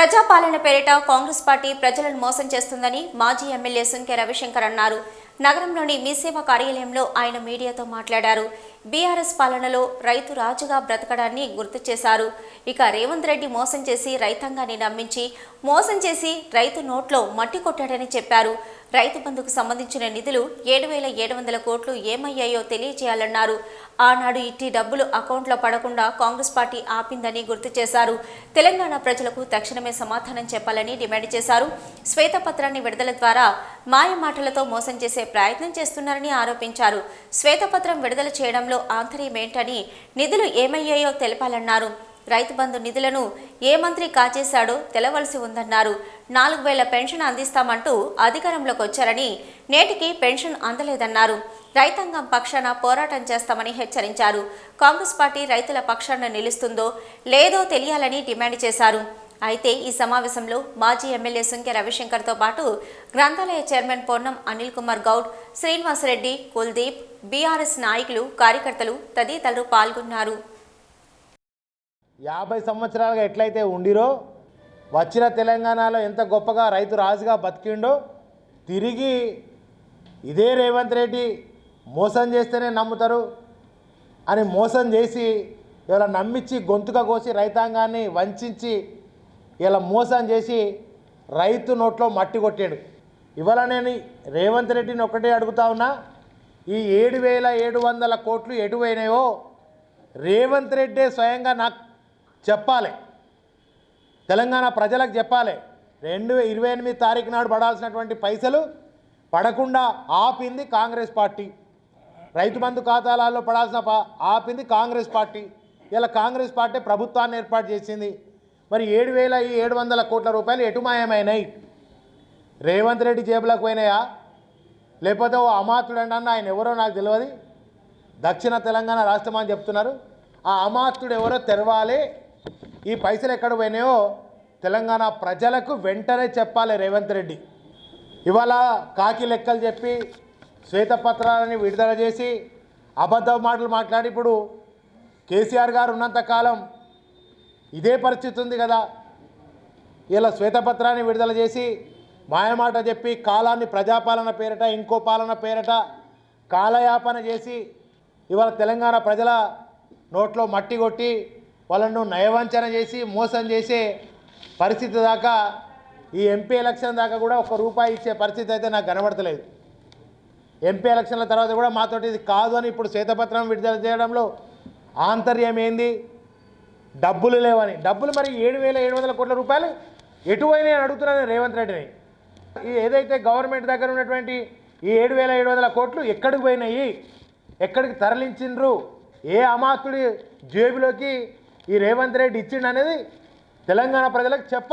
ప్రజాపాలన పేరిట కాంగ్రెస్ పార్టీ ప్రజలను మోసం చేస్తుందని మాజీ ఎమ్మెల్యే సుంకె రవిశంకర్ అన్నారు. నగరంలోని మీసేవ కార్యాలయంలో ఆయన మీడియాతో మాట్లాడారు. బీఆర్ఎస్ పాలనలో రైతు రాజుగా బ్రతకడాన్ని గుర్తు చేశారు. ఇక రేవంత్ రెడ్డి మోసం చేసి రైతాంగాన్ని నమ్మించి మోసం చేసి రైతు నోట్లో మట్టి కొట్టాడని చెప్పారు. రైతు బంధుకు సంబంధించిన నిధులు ఏడు వేల ఏడు వందల కోట్లు ఏమయ్యాయో తెలియజేయాలన్నారు. ఆనాడు ఇట్టి డబ్బులు అకౌంట్లో పడకుండా కాంగ్రెస్ పార్టీ ఆపిందని గుర్తు చేశారు. తెలంగాణ ప్రజలకు తక్షణమే సమాధానం చెప్పాలని డిమాండ్ చేశారు. శ్వేతపత్రాన్ని విడుదల ద్వారా మాయ మాటలతో మోసం చేసే ప్రయత్నం చేస్తున్నారని ఆరోపించారు. శ్వేతపత్రం విడుదల చేయడంలో ఆంతర్యం ఆంతర్యమేంటని నిధులు ఏమయ్యాయో తెలపాలన్నారు. రైతు బంధు నిధులను ఏ మంత్రి కాజేశాడో తెలవలసి ఉందన్నారు. నాలుగు వేల పెన్షన్ అందిస్తామంటూ అధికారంలోకి వచ్చారని నేటికి పెన్షన్ అందలేదన్నారు. రైతాంగం పక్షాన పోరాటం చేస్తామని హెచ్చరించారు. కాంగ్రెస్ పార్టీ రైతుల పక్షాన నిలుస్తుందో లేదో తెలియాలని డిమాండ్ చేశారు. అయితే ఈ సమావేశంలో మాజీ ఎమ్మెల్యే సుంకె రవిశంకర్తో పాటు గ్రంథాలయ చైర్మన్ పొన్నం అనిల్ కుమార్ గౌడ్ శ్రీనివాసరెడ్డి కుల్దీప్ బీఆర్ఎస్ నాయకులు కార్యకర్తలు తదితరులు పాల్గొన్నారు. యాభై సంవత్సరాలుగా ఎట్లయితే ఉండిరో వచ్చిన తెలంగాణలో ఎంత గొప్పగా రైతు రాజుగా బతికిండో తిరిగి ఇదే రేవంత్ రెడ్డి మోసం చేస్తేనే నమ్ముతారు అని మోసం చేసి ఎవరైనా నమ్మించి గొంతుక కోసి రైతాంగాన్ని వంచి ఇలా మోసం చేసి రైతు నోట్లో మట్టి కొట్టాడు. ఇవాళ నేను రేవంత్ రెడ్డిని ఒకటే అడుగుతా ఉన్నా ఈ ఏడు వేల ఏడు వందల కోట్లు ఎటువైనాయో రేవంత్ రెడ్డే స్వయంగా నాకు చెప్పాలి. తెలంగాణ ప్రజలకు చెప్పాలి. రెండు ఇరవై ఎనిమిది తారీఖు నాడు పడాల్సినటువంటి పైసలు పడకుండా ఆపింది కాంగ్రెస్ పార్టీ. రైతు బంధు ఖాతాలలో పడాల్సిన ఆపింది కాంగ్రెస్ పార్టీ. ఇలా కాంగ్రెస్ పార్టీ ప్రభుత్వాన్ని ఏర్పాటు చేసింది. మరి ఏడు వేల ఈ ఏడు వందల కోట్ల రూపాయలు ఎటుమాయమైనాయి రేవంత్ రెడ్డి జేబులకు పోయినాయా? లేకపోతే ఓ అమాతుడు అన్న ఆయన ఎవరో నాకు తెలియదు దక్షిణ తెలంగాణ రాష్ట్రం అని చెప్తున్నారు. ఆ అమాత్యుడు ఎవరో తెరవాలి. ఈ పైసలు ఎక్కడ పోయినాయో తెలంగాణ ప్రజలకు వెంటనే చెప్పాలి రేవంత్ రెడ్డి. ఇవాళ కాకి లెక్కలు చెప్పి శ్వేతపత్రాలని విడుదల చేసి అబద్ధ మాటలు మాట్లాడి ఇప్పుడు కేసీఆర్ గారు ఉన్నంతకాలం ఇదే పరిస్థితి ఉంది కదా. ఇలా శ్వేతపత్రాన్ని విడుదల చేసి మాయమాట చెప్పి కాలాన్ని ప్రజాపాలన పేరిట ఇంకో పాలన పేరిట కాలయాపన చేసి ఇవాళ తెలంగాణ ప్రజల నోట్లో మట్టి కొట్టి వాళ్ళను నయవంచన చేసి మోసం చేసే పరిస్థితి దాకా ఈ ఎంపీ ఎలక్షన్ దాకా కూడా ఒక రూపాయి ఇచ్చే పరిస్థితి అయితే నాకు కనబడతలేదు. ఎంపీ ఎలక్షన్ల తర్వాత కూడా మాతోటి ఇది కాదు అని ఇప్పుడు శ్వేతపత్రం విడుదల చేయడంలో ఆంతర్యం ఏంది డబ్బులు లేవని. డబ్బులు మరి ఏడు వేల ఏడు వందల కోట్ల రూపాయలు ఎటువైనా అడుగుతున్నాను రేవంత్ రెడ్డిని. ఈ ఏదైతే గవర్నమెంట్ దగ్గర ఉన్నటువంటి ఈ ఏడు వేల ఏడు వందల కోట్లు ఎక్కడికి పోయినాయి? ఎక్కడికి తరలించిండ్రు? ఏ అమాతుడి జేబులోకి ఈ రేవంత్ రెడ్డి ఇచ్చిండు అనేది తెలంగాణ ప్రజలకు చెప్పాలి.